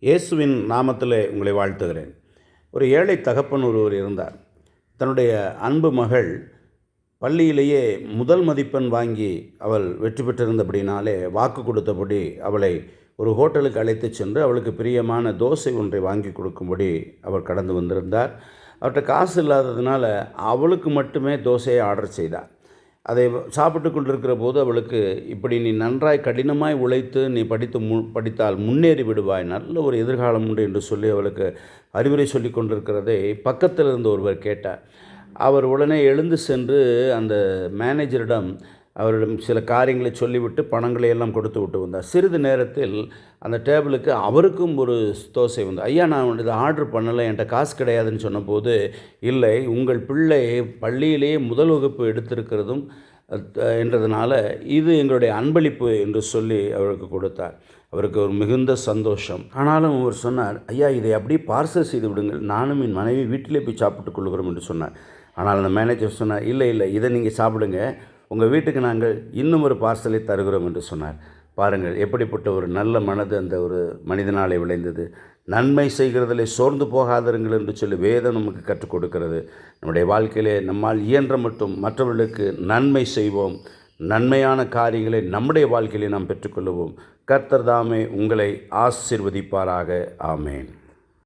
இயேசுவின் நாமத்திலே உங்களை வாழ்த்துகிறேன். ஒரு ஏழை தகப்பன் ஒருவர் இருந்தார். தன்னுடைய அன்பு மகள் பள்ளியிலேயே முதல் மதிப்பெண் வாங்கி அவள் வெற்றி பெற்றிருந்தபடினாலே வாக்கு கொடுத்தபடி அவளை ஒரு ஹோட்டலுக்கு அழைத்துச் சென்று அவளுக்கு பிரியமான தோசை ஒன்றை வாங்கி கொடுக்கும்படி அவர் கடந்து வந்திருந்தார். அவர்கிட்ட காசு இல்லாததுனால அவளுக்கு மட்டுமே தோசையை ஆர்டர் செய்தார். அதை சாப்பிட்டு கொண்டிருக்கிற போது அவளுக்கு இப்படி நீ நன்றாய் கடினமாய் உழைத்து நீ படித்து மு படித்தால் முன்னேறி விடுவாய் நல்ல ஒரு எதிர்காலம் உண்டு என்று சொல்லி அவளுக்கு அறிவுரை சொல்லி கொண்டிருக்கிறதை பக்கத்தில் இருந்து ஒருவர் கேட்டார். அவர் உடனே எழுந்து சென்று அந்த மேனேஜரிடம் அவரிடம் சில காரியங்களை சொல்லிவிட்டு பணங்களை எல்லாம் கொடுத்து விட்டு வந்தார். சிறிது நேரத்தில் அந்த டேபிளுக்கு அவருக்கும் ஒரு தோசை வந்து ஐயா நான் இதை ஆர்டர் பண்ணலை என்கிட்ட காசு கிடையாதுன்னு சொன்னபோது இல்லை உங்கள் பிள்ளை பள்ளியிலேயே முதல் வகுப்பு எடுத்திருக்கிறதும் என்றதுனால இது எங்களுடைய அன்பளிப்பு என்று சொல்லி அவருக்கு கொடுத்தார். அவருக்கு ஒரு மிகுந்த சந்தோஷம். ஆனாலும் அவர் சொன்னார் ஐயா இதை அப்படியே பார்சல் செய்து விடுங்கள். நானும் என் மனைவி வீட்டிலே போய் சாப்பிட்டுக் கொள்கிறோம் என்று சொன்னார். ஆனால் அந்த மேனேஜர் சொன்னார் இல்லை இல்லை இதை நீங்கள் சாப்பிடுங்க. உங்கள் வீட்டுக்கு நாங்கள் இன்னும் ஒரு பார்சலை தருகிறோம் என்று சொன்னார். பாருங்கள் எப்படிப்பட்ட ஒரு நல்ல மனது அந்த ஒரு மனிதனாலே விளைந்தது. நன்மை செய்கிறதிலே சோர்ந்து போகாதருங்கள் என்று சொல்லி வேதம் நமக்கு கற்றுக் கொடுக்கிறது. நம்முடைய வாழ்க்கையிலே நம்மால் இயன்ற மட்டும் மற்றவர்களுக்கு நன்மை செய்வோம். நன்மையான காரியங்களை நம்முடைய வாழ்க்கையிலே நாம் பெற்றுக்கொள்வோம் கர்த்தர் தாமே உங்களை ஆசிர்வதிப்பாராக. ஆமேன்.